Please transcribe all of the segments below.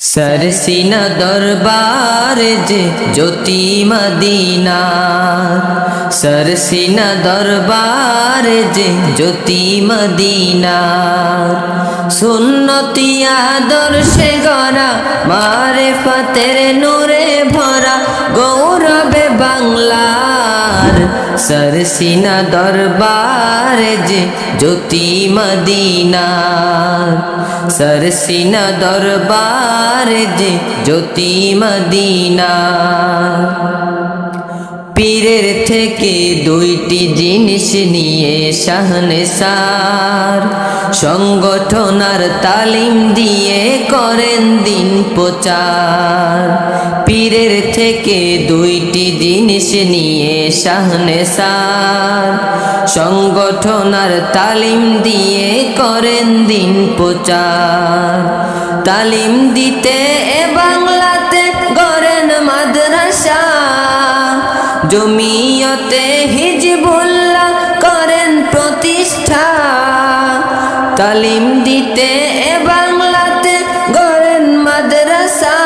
সরসিনা দরবার যে জ্যোতি মদিনা সরসিনা দরবার যে জ্যোতি মদিনা সুন্নতি আদর্শে গড়া মারে ফতের নূরে ভরা গৌরবে বাংলার সরসিনা দরবার যে জ্যোতি মদিনার সরসিনা দরবার যে জ্যোতি মদিনা। পীরের থেকে দুইটি জিনিস নিয়ে শাহনে সার। সংগঠন আর তালিম দিয়ে করেন দিন প্রচার। পীরের থেকে দুইটি জিনিস নিয়ে শাহনে সার। সংগঠন আর তালিম দিয়ে করেন দিন প্রচার। তালিম দিতে এ বাংলাতে জমিয়তে হিজবুল্লাহ করেন প্রতিষ্ঠা। তালিম দিতে এ বাংলাতে গড়েন মাদ্রাসা।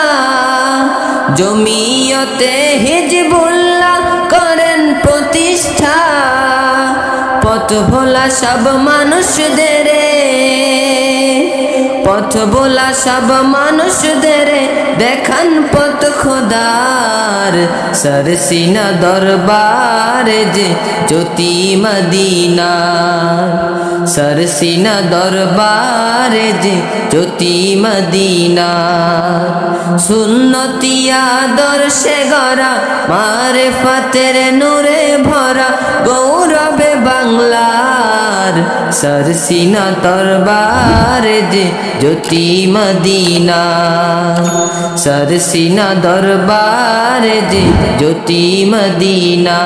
জমিয়তে হিজবুল্লাহ করেন প্রতিষ্ঠা। পথ ভোলা সব মানুষদের পথ ভোলা সব মানুষদের, দেখান পথ খোদার। সরসিনা দরবার যে জ্যোতি মদিনা। সরসিনা দরবার যে জ্যোতি মদিনা। সুন্নতিয়া দর্শে গড়া মারে ফাতের নূরে ভরা সরসিনা দরবার যে জ্যোতি মদিনা। সরসিনা দরবার যে জ্যোতি মদিনা।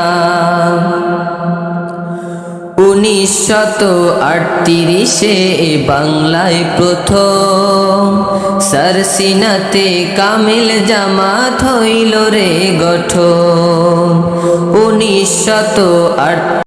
উনিশশত আটত্রিশে বাংলায় প্রথম সরসিনাতে কামিল জামাত হইল রে গঠন। উনিশশত আট